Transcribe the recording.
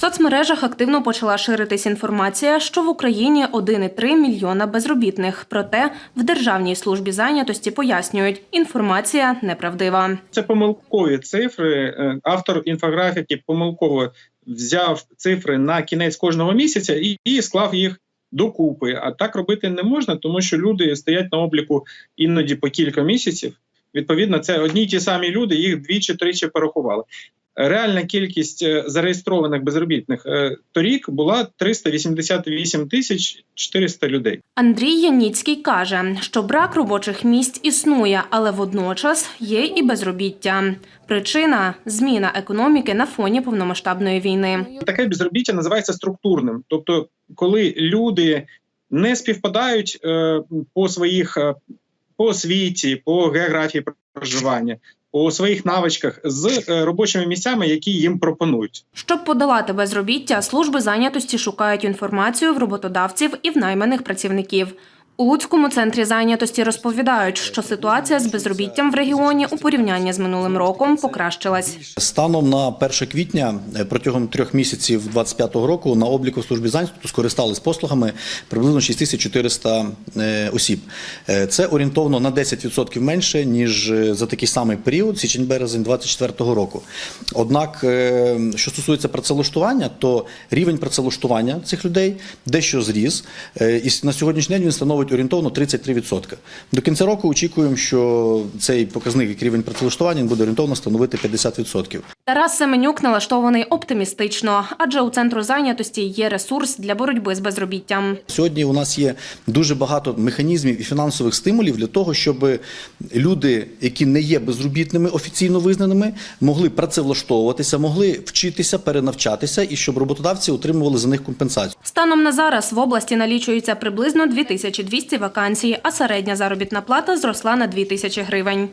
Соцмережах активно почала ширитись інформація, що в Україні 1,3 мільйона безробітних. Проте в Державній службі зайнятості пояснюють, інформація неправдива. Це помилкові цифри. Е, Автор інфографіки помилково взяв цифри на кінець кожного місяця і, і склав їх докупи. А так робити не можна, тому що люди стоять на обліку іноді по кілька місяців. Відповідно, це одні й ті самі люди, їх двічі-тричі порахували. Реальна кількість е, зареєстрованих безробітних е, торік була 388 тисяч 400 людей. Андрій Яніцький каже, що брак робочих місць існує, але водночас є і безробіття. Причина зміна економіки на фоні повномасштабної війни. таке безробіття називається структурним. Тобто, коли люди не співпадають е, по своїх по освіті, по географії проживання, по своїх навичках з е, робочими місцями, які їм пропонують. Щоб подолати безробіття, служби зайнятості шукають інформацію в роботодавців і в найманих працівників. У Луцькому центрі зайнятості розповідають, що ситуація з безробіттям в регіоні у порівнянні з минулим роком покращилась. Станом на 1 квітня е, протягом трьох місяців 2025 року на обліку в службі зайнятості скористались послугами приблизно 6400 е, осіб. Е, Це орієнтовно на 10% менше ніж за такий самий період, січень-березень 2024 року. Однак, що стосується працевлаштування, то рівень працевлаштування цих людей дещо зріс, і на сьогоднішній день він становить орієнтовно 33%. До кінця року очікуємо, що цей показник, як рівень працевлаштування, буде орієнтовно становити 50%. Тарас Семенюк налаштований оптимістично, адже у центру зайнятості є ресурс для боротьби з безробіттям. Сьогодні у нас є дуже багато механізмів і фінансових стимулів для того, щоб люди, які не є безробітними офіційно визнаними, могли працевлаштовуватися, могли вчитися, перенавчатися, і щоб роботодавці отримували за них компенсацію. Станом на зараз в області налічується приблизно 2200 вакансій, а середня заробітна плата зросла на 2000 гривень.